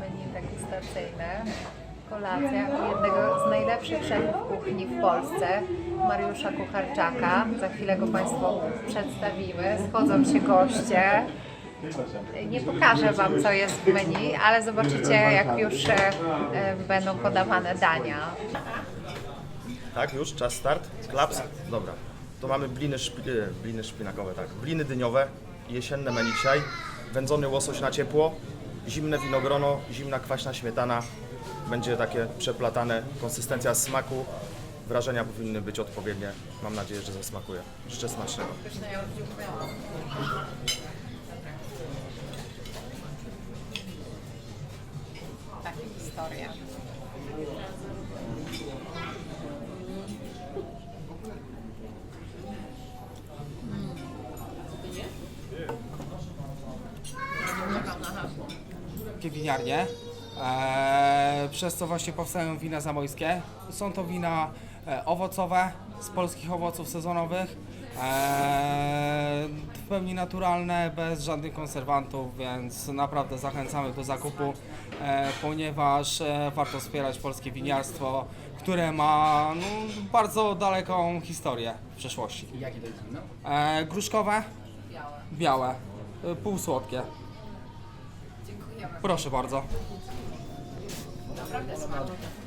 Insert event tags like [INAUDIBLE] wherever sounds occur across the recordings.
Menu degustacyjne. Kolacja jednego z najlepszych szefów kuchni w Polsce, Mariusza Kucharczaka. Za chwilę go Państwu przedstawimy. Schodzą się goście. Nie pokażę Wam, co jest w menu, ale zobaczycie, jak już e, e, będą podawane dania. Tak, już, czas start. Klaps? Dobra. To mamy bliny, szpi, e, bliny szpinakowe, tak. Bliny dyniowe, jesienne menu dzisiaj, wędzony łosoś na ciepło, zimne winogrono, zimna kwaśna śmietana. Będzie takie przeplatane, konsystencja smaku. Wrażenia powinny być odpowiednie. Mam nadzieję, że zasmakuje. Życzę smacznego. Takie historie. Takie winiarnie, e, przez co właśnie powstają wina zamojskie. Są to wina e, owocowe, z polskich owoców sezonowych, e, w pełni naturalne, bez żadnych konserwantów, więc naprawdę zachęcamy do zakupu, e, ponieważ e, warto wspierać polskie winiarstwo, które ma no, bardzo daleką historię w przeszłości. Jakie to jest wino? E, gruszkowe, białe, e, półsłodkie. Proszę bardzo.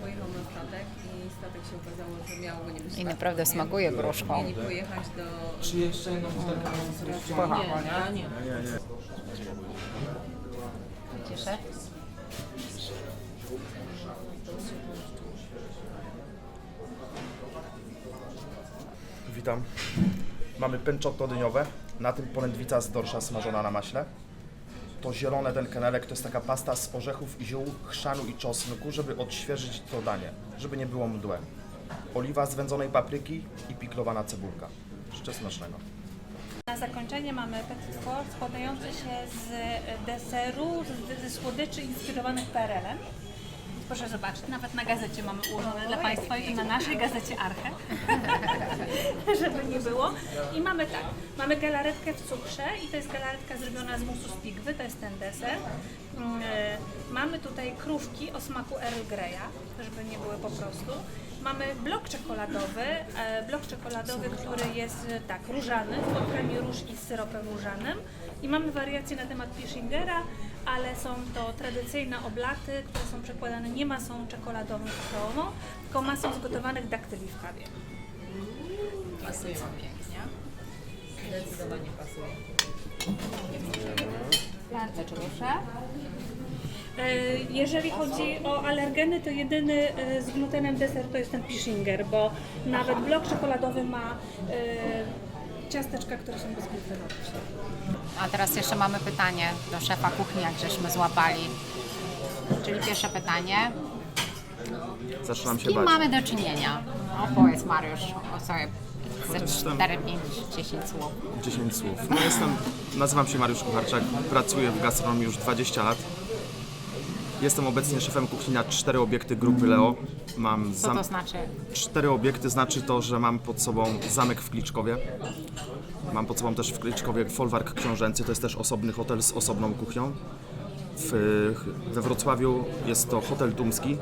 Pojechał na statek i statek się okazało, że miało go nie być I naprawdę smakuje gruszką. Mieli pojechać do... Czy jeszcze jedną butelkę Nie, nie, nie. Cieszę. Witam. Mamy pencotto dyniowe, na tym polędwica z dorsza smażona na maśle. To zielone ten kenelek to jest taka pasta z orzechów i ziół, chrzanu i czosnku, żeby odświeżyć to danie, żeby nie było mdłe. Oliwa z wędzonej papryki i piklowana cebulka. Życzę smacznego. Na zakończenie mamy petit four składający się z deseru, ze słodyczy inspirowanych PRL-em. Proszę zobaczyć, nawet na gazecie mamy ułożone dla Państwa i na naszej gazecie Arche, [LAUGHS] żeby nie było. I mamy tak, mamy galaretkę w cukrze i to jest galaretka zrobiona z musu z pigwy, to jest ten deser. Mm, e, Mamy tutaj krówki o smaku Earl Grey'a, żeby nie były po prostu. Mamy blok czekoladowy, e, blok czekoladowy, który jest e, tak, różany, z płatkami róż i syropem różanym. I mamy wariacje na temat Pischingera, ale są to tradycyjne oblaty, które są przekładane nie masą czekoladową kakaową, tylko masą zgotowanych daktyli w kawie. Pasują pięknie. Zdecydowanie pasują. Bardzo proszę. E, Jeżeli chodzi o alergeny, to jedyny e, z glutenem deser to jest ten Pischinger, bo nawet blok czekoladowy ma e, ciasteczka, które są bezglutenowe. A teraz jeszcze mamy pytanie do szefa kuchni, jak żeśmy złapali. Czyli pierwsze pytanie. Zaczynam Z się kim bać. mamy do czynienia? Opowiedz Mariusz o sobie. Ze Jestem- 4, 5, 10 słów. 10 słów. No jestem, nazywam się Mariusz Kucharczak, pracuję w gastronomii już 20 lat. Jestem obecnie szefem kuchni na cztery obiekty grupy Leo. Mam Co zam- to znaczy? cztery obiekty, znaczy to, że mam pod sobą zamek w Kliczkowie. Mam pod sobą też w Kliczkowie folwark książęcy, to jest też osobny hotel z osobną kuchnią. W, we Wrocławiu jest to hotel tumski.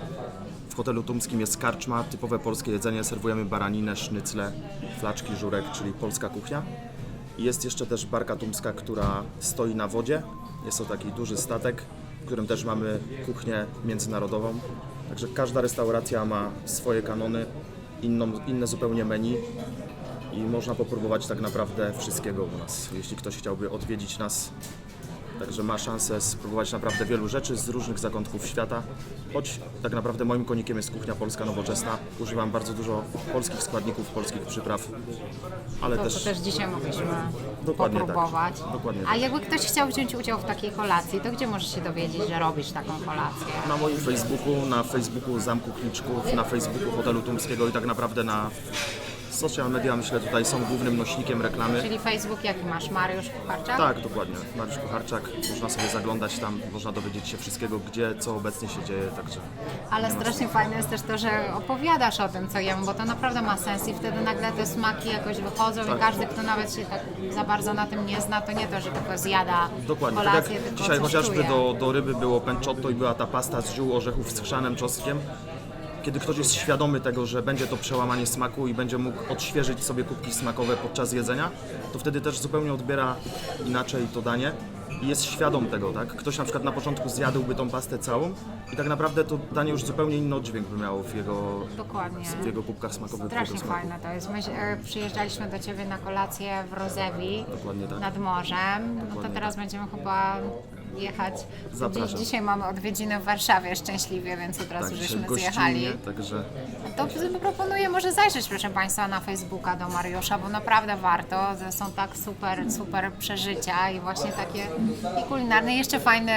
W hotelu tumskim jest karczma, typowe polskie jedzenie. Serwujemy baraninę, sznycle, flaczki, żurek, czyli polska kuchnia. I Jest jeszcze też barka tumska, która stoi na wodzie. Jest to taki duży statek, w którym też mamy kuchnię międzynarodową. Także każda restauracja ma swoje kanony, inną, inne zupełnie menu i można popróbować tak naprawdę wszystkiego u nas. Jeśli ktoś chciałby odwiedzić nas, także ma szansę spróbować naprawdę wielu rzeczy z różnych zakątków świata. Choć tak naprawdę moim konikiem jest kuchnia polska nowoczesna. Używam bardzo dużo polskich składników, polskich przypraw, ale To, też to też dzisiaj mogliśmy Dokładnie tak. popróbować. Dokładnie A tak. jakby ktoś chciał wziąć udział w takiej kolacji, to gdzie może się dowiedzieć, że robisz taką kolację? na moim Facebooku, na Facebooku Zamku Kliczków, na Facebooku Hotelu Tumskiego i tak naprawdę na social media myślę tutaj są głównym nośnikiem reklamy. Czyli Facebook jaki masz? Mariusz Kucharczak? Tak, dokładnie. Mariusz Kucharczak, można sobie zaglądać tam, można dowiedzieć się wszystkiego, gdzie, co obecnie się dzieje, także Ale strasznie fajne jest też to, że opowiadasz o tym, co jem, bo to naprawdę ma sens i wtedy nagle te smaki jakoś wychodzą Tak. i każdy, kto nawet się tak za bardzo na tym nie zna, to nie to, że tylko zjada Dokładnie, tak kolację, jak tylko dzisiaj chociażby czuje. do, do ryby było pencotto i była ta pasta z ziół orzechów z chrzanem czosnkiem. Kiedy ktoś jest świadomy tego, że będzie to przełamanie smaku i będzie mógł odświeżyć sobie kubki smakowe podczas jedzenia, to wtedy też zupełnie odbiera inaczej to danie i jest świadom tego, tak? Ktoś na przykład na początku zjadłby tą pastę całą i tak naprawdę to danie już zupełnie inny oddźwięk by miało w jego, Dokładnie. w jego kubkach smakowych. Strasznie smaku. fajne to jest. My e, przyjeżdżaliśmy do Ciebie na kolację w Rozewi Dokładnie tak. nad morzem. No to Dokładnie teraz będziemy chyba jechać. Zapraszam. Dziś, dzisiaj mamy odwiedziny w Warszawie szczęśliwie, więc od razu Tak, żeśmy zjechali. także To proponuję może zajrzeć, proszę Państwa, na Facebooka do Mariusza, bo naprawdę warto. To są tak super, super przeżycia i właśnie takie i kulinarne, jeszcze fajny,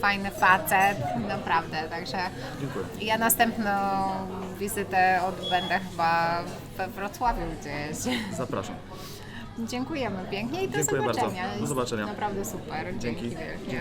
fajny facet, naprawdę. Także dziękuję. ja następną wizytę odbędę chyba we Wrocławiu gdzieś. Zapraszam. Dziękujemy pięknie i do Dziękuję bardzo. zobaczenia. Do zobaczenia. Naprawdę super. Dzięki. Dzięki.